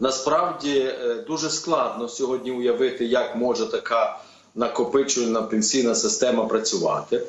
Насправді е, дуже складно сьогодні уявити, як може така накопичувальна пенсійна система працювати.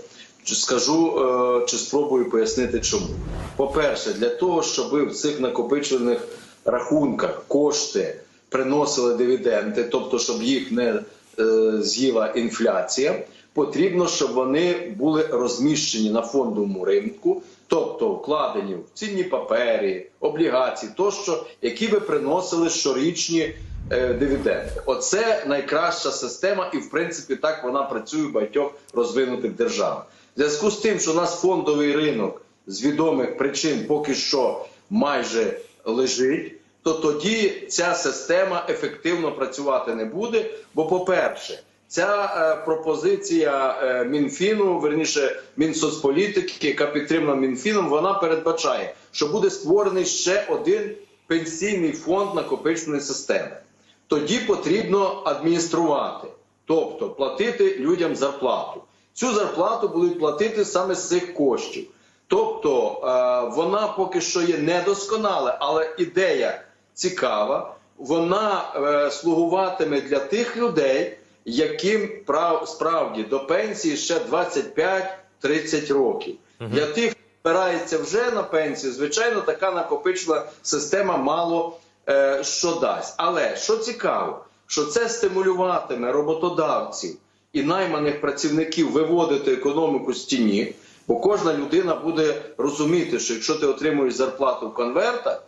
Скажу е, чи спробую пояснити, чому. По-перше, для того, щоб в цих накопичувальних рахунках кошти приносили дивіденди, тобто щоб їх не е, з'їла інфляція, потрібно, щоб вони були розміщені на фондовому ринку, тобто вкладені в цінні папери, облігації, тощо, які би приносили щорічні е, дивіденди. Оце найкраща система, і в принципі так вона працює в багатьох розвинутих державах. В зв'язку з тим, що у нас фондовий ринок з відомих причин поки що майже лежить, то тоді ця система ефективно працювати не буде. Бо, по-перше, ця е, пропозиція е, Мінфіну, верніше Мінсоцполітики, яка підтримана Мінфіном, вона передбачає, що буде створений ще один пенсійний фонд накопиченої системи. Тоді потрібно адмініструвати, тобто платити людям зарплату. Цю зарплату будуть платити саме з цих коштів. Тобто е, вона поки що є недосконала, але ідея цікава. Вона слугуватиме для тих людей, яким прав, справді до пенсії ще 25-30 років. Для тих, хто збирається вже на пенсію, звичайно, така накопичена система мало е, що дасть. Але що цікаво, що це стимулюватиме роботодавців і найманих працівників виводити економіку з тіні, бо кожна людина буде розуміти, що якщо ти отримуєш зарплату в конвертах,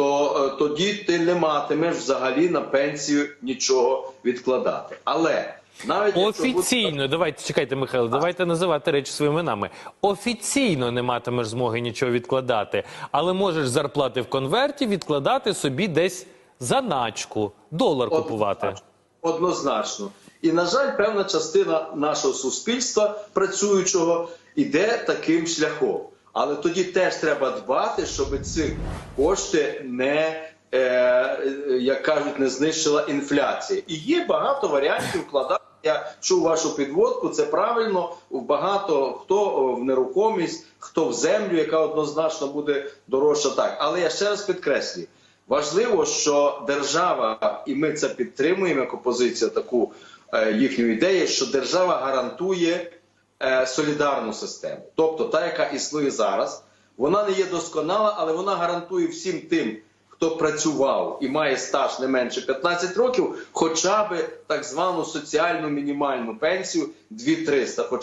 то е, тоді ти не матимеш взагалі на пенсію нічого відкладати. Але навіть якщо буде- Офіційно, давайте чекайте, Михайло, давайте називати речі своїми іменами. Офіційно не матимеш змоги нічого відкладати, але можеш зарплати в конверті відкладати собі десь заначку, долар купувати. Однозначно. Однозначно. І, на жаль, певна частина нашого суспільства працюючого іде таким шляхом. Але тоді теж треба дбати, щоб ці кошти не, е, як кажуть, не знищила інфляція. І є багато варіантів вкладати. Я чув вашу підводку, це правильно. Багато хто в нерухомість, хто в землю, яка однозначно буде дорожча так. Але я ще раз підкреслюю. Важливо, що держава, і ми це підтримуємо як опозиція, таку е, їхню ідею, що держава гарантує солідарну систему. Тобто та, яка існує зараз, вона не є досконала, але вона гарантує всім тим, хто працював і має стаж не менше 15 років, хоча б так звану соціальну мінімальну пенсію 2300. Хоча